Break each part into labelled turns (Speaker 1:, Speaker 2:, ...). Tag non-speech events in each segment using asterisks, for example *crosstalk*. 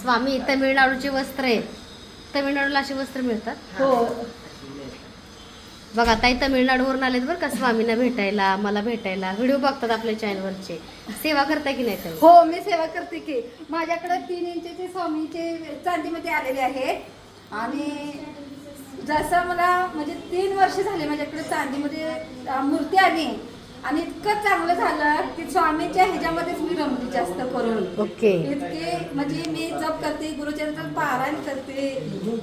Speaker 1: स्वामी तमिळनाडूचे वस्त्र आहे. तमिळनाडूला असे वस्त्र मिळतात?
Speaker 2: हो.
Speaker 1: बघा ताई तमिळनाडूवरून आलेत बरं का स्वामींना भेटायला मला भेटायला. व्हिडिओ बघतात आपल्या चॅनलवरचे सेवा करताय की नाही ताई
Speaker 2: हो मी सेवा करते की. माझ्याकडे तीन इंचचे स्वामीचे चांदीमध्ये आलेले आहे आणि जसं मला म्हणजे तीन वर्ष झाले माझ्याकडे चांदीमध्ये अं, मूर्ती आली. आणि इतकं चांगलं झालं की स्वामीच्या ह्याच्यामध्येच मी रमली जास्त करून.
Speaker 1: ओके.
Speaker 2: इतके म्हणजे मी जप करते गुरुचरित्र पारायण करते.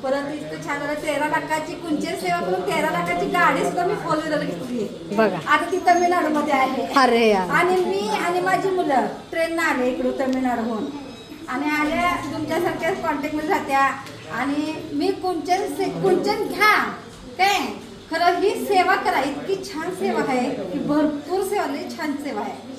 Speaker 2: परत इतकं छान झालं तेरा लाखाची कुंचन सेवा करून तेरा लाखाची गाडी सुद्धा मी फोर व्हीलर घेतली. आता ती तमिळनाडूमध्ये आहे.
Speaker 1: अरे
Speaker 2: आणि मी आणि माझी मुलं ट्रेननं आले इकडं तमिळनाडूहून. आणि आल्या तुमच्यासारख्या कॉन्टॅक्टमध्ये जात्या आणि मी कुंचन से कुंचन घ्या. काय? खरं ही सेवा करा. इतकी छान सेवा आहे की भरपूर सेवा छान सेवा आहे.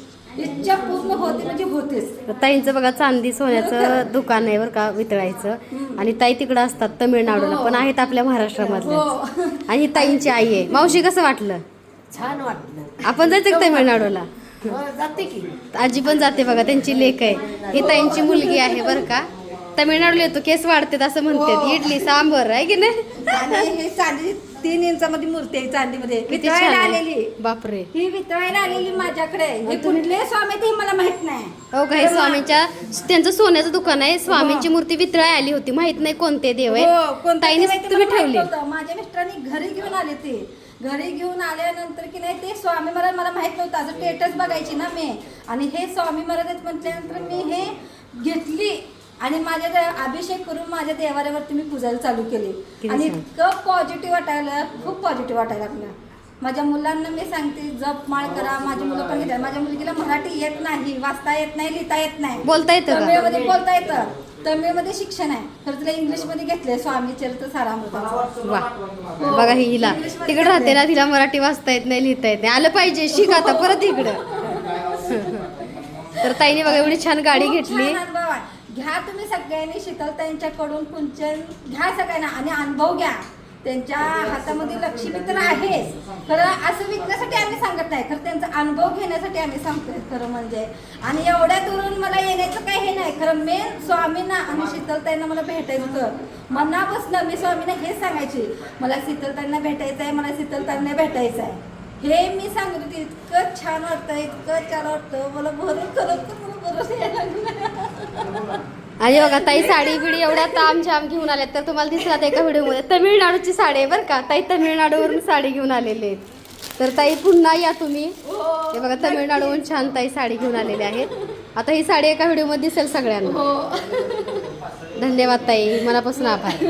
Speaker 2: इच्छा पूर्ण होते म्हणजे होतेच.
Speaker 1: ताईंचं बघा चांदी सोन्याचं दुकान आहे बरं का वितळायचं. आणि ताई तिकडं असतात तमिळनाडूला पण आहेत आपल्या महाराष्ट्रामधल्या.
Speaker 2: हो.
Speaker 1: आणि ही ताईंची आई आहे. मावशी कसं वाटलं?
Speaker 3: छान वाटलं.
Speaker 1: आपण जायचं का तमिळनाडूला?
Speaker 3: हो, जाते की.
Speaker 1: आजी पण जाते बघा त्यांची लेक आहे. ही ताईंची मुलगी आहे बरं का. तमिळनाडूला येतो केस वाढतात असं म्हणतात.
Speaker 2: हो.
Speaker 1: इडली सांबर आहे की नाही?
Speaker 2: आणि हे चांदी तीन इंचामध्ये मूर्ती आहे चांदीमध्ये.
Speaker 1: किती
Speaker 2: वितळायला आलेली.
Speaker 1: बापरे.
Speaker 2: ही वितळायला आलेली माझ्याकडे. हे कुठले स्वामी ते मला माहीत नाही.
Speaker 1: हो काही स्वामींच्या त्यांचं सोन्याचं दुकान आहे. स्वामींची मूर्ती वितळाय आली होती. माहीत नाही कोणते देव
Speaker 2: हो,
Speaker 1: आहे
Speaker 2: कोणतं
Speaker 1: ताईने
Speaker 2: देव आहे ते
Speaker 1: तुम्ही
Speaker 2: मला माहीत
Speaker 1: ठेवली.
Speaker 2: नव्हतं. माझ्या मिस्टरांनी घरी घेऊन आले ते. घरी घेऊन आल्यानंतर की नाही ते स्वामी महाराज मला माहीत नव्हतं. असं स्टेटस बघायची ना मी. आणि हे स्वामी महाराज आहेत म्हटल्यानंतर मी हे घेतली. आणि माझ्या त्या अभिषेक करून माझ्या देवाऱ्यावरती मी पूजायला चालू केली. आणि. इतकं पॉझिटिव्ह वाटायला खूप पॉझिटिव्ह वाटायला लागलं. माझ्या मुलांना मी सांगते जप माळ करा माझी मुलं पण घेतात. माझ्या मुलगीला मराठी येत नाही वाचता येत नाही लिहिता येत नाही.
Speaker 1: बोलता येतं का?
Speaker 2: तमिळमध्ये बोलता येतं. तमिळमध्ये शिक्षण आहे. तर तिला इंग्लिशमध्ये घेतलंय स्वामी चरित्र सारामृताचं
Speaker 1: वा. बघा ही हिला. तिकडे राहते ना तिला मराठी वाचता येत नाही लिहिता येत नाही. आलं पाहिजे शिक आता परत इकडं. *laughs* तर ताईने बघा एवढी छान गाडी घेतली
Speaker 2: छान अनुभव आहे. घ्या तुम्ही सगळ्यांनी शीतलताईंच्याकडून कुंचन घ्या सगळ्यांना आणि अनुभव घ्या. त्यांच्या हातामध्ये लक्ष्मी तर आहेच. खरं असं विकण्यासाठी आम्ही सांगत नाही. खरं त्यांचा अनुभव घेण्यासाठी आम्ही सांगतोय खरं म्हणजे. आणि एवढ्या दुरून मला येण्याचं काही हे नाही. खरं मेन स्वामींना आणि शीतलताईंना मला भेटायचं. होतं मनापासून मी स्वामींना हेच सांगायची. मला शीतलताईंना भेटायचं आहे मला शीतलताईंना भेटायचं आहे हे मी सांगत होती. इतकं छान वाटतं इतकं छान वाटतं. मला भरून खरंच
Speaker 1: आणि बघा ताई साडी बिडी एवढ्या ताम झाम घेऊन आल्यात तर तुम्हाला दिसतात एका व्हिडिओमध्ये? तमिळनाडूची साडी आहे बरं का? ताई तमिळनाडूवरून साडी घेऊन आलेले आहेत. तर ताई पुन्हा या तुम्ही. हे बघा तमिळनाडूहून छान ताई साडी घेऊन आलेले आहेत. आता ही साडी एका व्हिडिओमध्ये दिसेल सगळ्यांना.
Speaker 2: हो.
Speaker 1: धन्यवाद ताई मनापासून आभार.